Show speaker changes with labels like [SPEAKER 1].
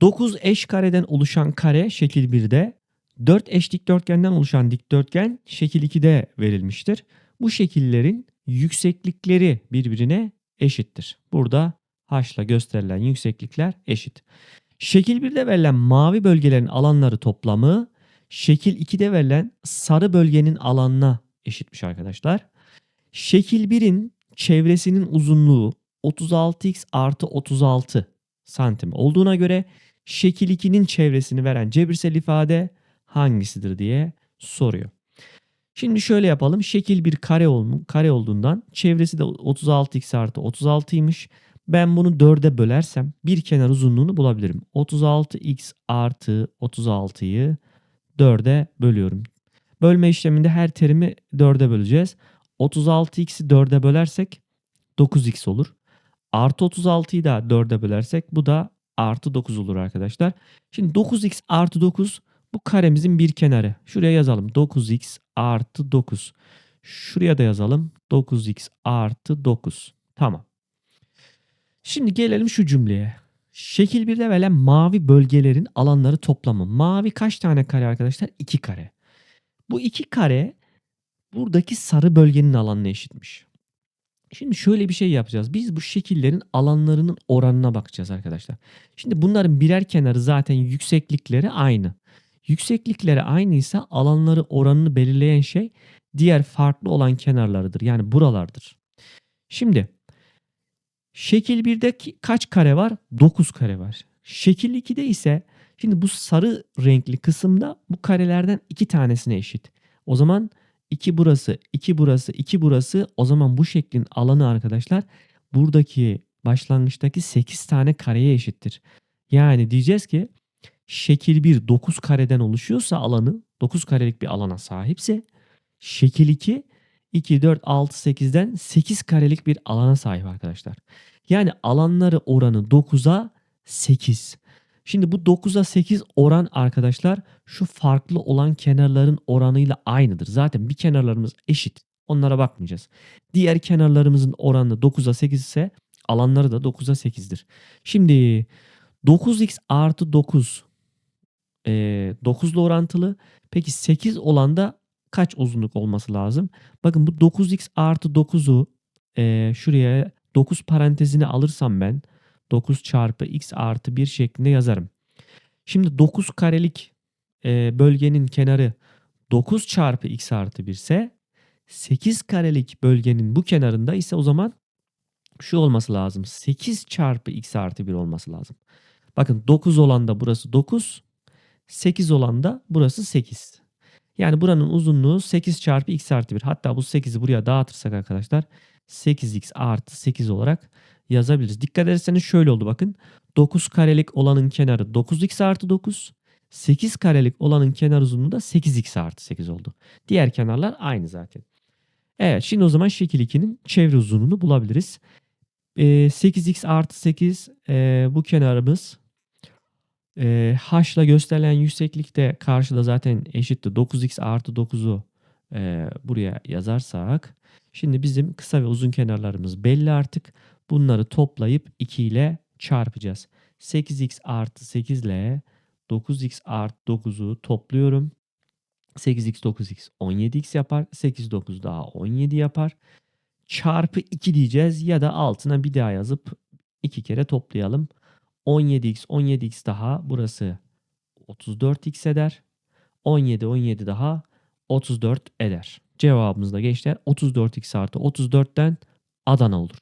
[SPEAKER 1] 9 eş kareden oluşan kare şekil 1'de 4 eş dikdörtgenden oluşan dikdörtgen şekil 2'de verilmiştir. Bu şekillerin yükseklikleri birbirine eşittir. Burada h ile gösterilen yükseklikler eşit. Şekil 1'de verilen mavi bölgelerin alanları toplamı şekil 2'de verilen sarı bölgenin alanına eşitmiş arkadaşlar. Şekil 1'in çevresinin uzunluğu 36x artı 36 santim olduğuna göre şekil 2'nin çevresini veren cebirsel ifade hangisidir diye soruyor. Şimdi şöyle yapalım. Şekil bir kare, ol, kare olduğundan çevresi de 36x artı 36'ymış. Ben bunu 4'e bölersem bir kenar uzunluğunu bulabilirim. 36x artı 36'yı 4'e bölüyorum. Bölme işleminde her terimi 4'e böleceğiz. 36x'i 4'e bölersek 9x olur. Artı 36'yı da 4'e bölersek bu da artı 9 olur arkadaşlar. Şimdi 9x artı 9 bu karemizin bir kenarı. Şuraya yazalım. 9x artı 9. Şuraya da yazalım. 9x artı 9. Tamam. Şimdi gelelim şu cümleye. Şekil 1'de verilen mavi bölgelerin alanları toplamı. Mavi kaç tane kare arkadaşlar? 2 kare. Bu 2 kare buradaki sarı bölgenin alanına eşitmiş. Şimdi şöyle bir şey yapacağız. Biz bu şekillerin alanlarının oranına bakacağız arkadaşlar. Şimdi bunların birer kenarı zaten yükseklikleri aynı. Yükseklikleri aynıysa alanları oranını belirleyen şey diğer farklı olan kenarlarıdır. Yani buralardır. Şimdi şekil 1'de kaç kare var? 9 kare var. Şekil 2'de ise şimdi bu sarı renkli kısımda bu karelerden iki tanesine eşit. O zaman 2 burası, 2 burası, 2 burası. O zaman bu şeklin alanı arkadaşlar buradaki başlangıçtaki 8 tane kareye eşittir. Yani diyeceğiz ki şekil 1 9 kareden oluşuyorsa alanı 9 karelik bir alana sahipse şekil 2 2, 4, 6, 8'den 8 karelik bir alana sahip arkadaşlar. Yani alanları oranı 9'a 8. Şimdi bu 9'a 8 oran arkadaşlar şu farklı olan kenarların oranıyla aynıdır. Zaten bir kenarlarımız eşit. Onlara bakmayacağız. Diğer kenarlarımızın oranı 9'a 8 ise alanları da 9'a 8'dir. Şimdi 9x artı 9 e, 9 ile orantılı. Peki 8 olan da kaç uzunluk olması lazım? Bakın bu 9x artı 9'u e, şuraya 9 parantezine alırsam ben 9 çarpı x artı 1 şeklinde yazarım. Şimdi 9 karelik e, bölgenin kenarı 9 çarpı x artı 1 ise 8 karelik bölgenin bu kenarında ise o zaman şu olması lazım. 8 çarpı x artı 1 olması lazım. Bakın 9 olan da burası 9. 8 olan da burası 8. Yani buranın uzunluğu 8 çarpı x artı 1. Hatta bu 8'i buraya dağıtırsak arkadaşlar 8x artı 8 olarak yazabiliriz. Dikkat ederseniz şöyle oldu bakın. 9 karelik olanın kenarı 9x artı 9. 8 karelik olanın kenar uzunluğu da 8x artı 8 oldu. Diğer kenarlar aynı zaten. Evet şimdi o zaman şekil 2'nin çevre uzunluğunu bulabiliriz. Ee, 8x artı 8 e, bu kenarımız e, h ile gösterilen yükseklik de karşıda zaten eşitti. 9x artı 9'u e, buraya yazarsak. Şimdi bizim kısa ve uzun kenarlarımız belli artık. Bunları toplayıp 2 ile çarpacağız. 8x artı 8 ile 9x artı 9'u topluyorum. 8x 9x 17x yapar. 8 9 daha 17 yapar. Çarpı 2 diyeceğiz ya da altına bir daha yazıp 2 kere toplayalım. 17x 17x daha burası 34x eder. 17 17 daha 34 eder. Cevabımız da gençler 34x artı 34'ten Adana olur.